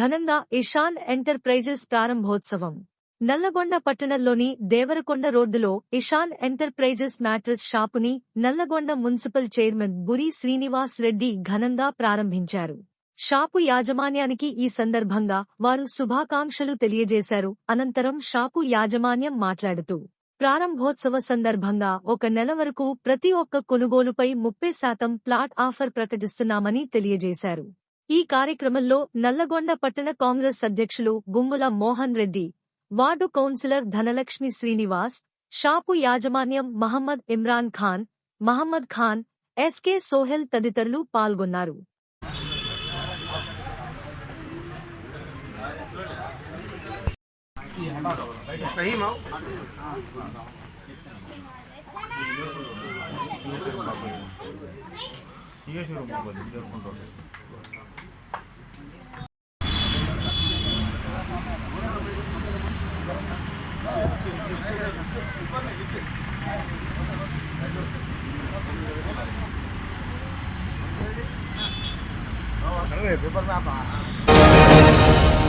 ఘనంగా ఇషాన్ ఎంటర్ప్రైజెస్ ప్రారంభోత్సవం. నల్లగొండ పట్టణంలోని దేవరకొండ రోడ్డులో ఇషాన్ ఎంటర్ప్రైజెస్ మ్యాట్రస్ షాపుని నల్లగొండ మున్సిపల్ చైర్మన్ బురి శ్రీనివాస్ రెడ్డి ఘనంగా ప్రారంభించారు. షాపు యాజమాన్యానికి ఈ సందర్భంగా వారు శుభాకాంక్షలు తెలియజేశారు. అనంతరం షాపు యాజమాన్యం మాట్లాడుతూ ప్రారంభోత్సవ సందర్భంగా ఒక నెల వరకు ప్రతి ఒక్క కొనుగోలుపై ముప్పై శాతం ప్లాట్ ఆఫర్ ప్రకటిస్తున్నామని తెలియజేశారు. ఈ కార్యక్రమంలో నల్లగొండ పట్టణ కాంగ్రెస్ అధ్యక్షులు Gummula Mohan Reddy ward councillor Dhanalakshmi Srinivas shop యాజమాన్యం మహమ్మద్ ఇమ్రాన్ ఖాన్ మహమ్మద్ ఖాన్ ఎస్కే సోహెల్ తదితరులు పాల్గొన్నారు. सही సిఎస్ఈ రూపంలో జరుపుకుంటాం పేపర్ పేపర్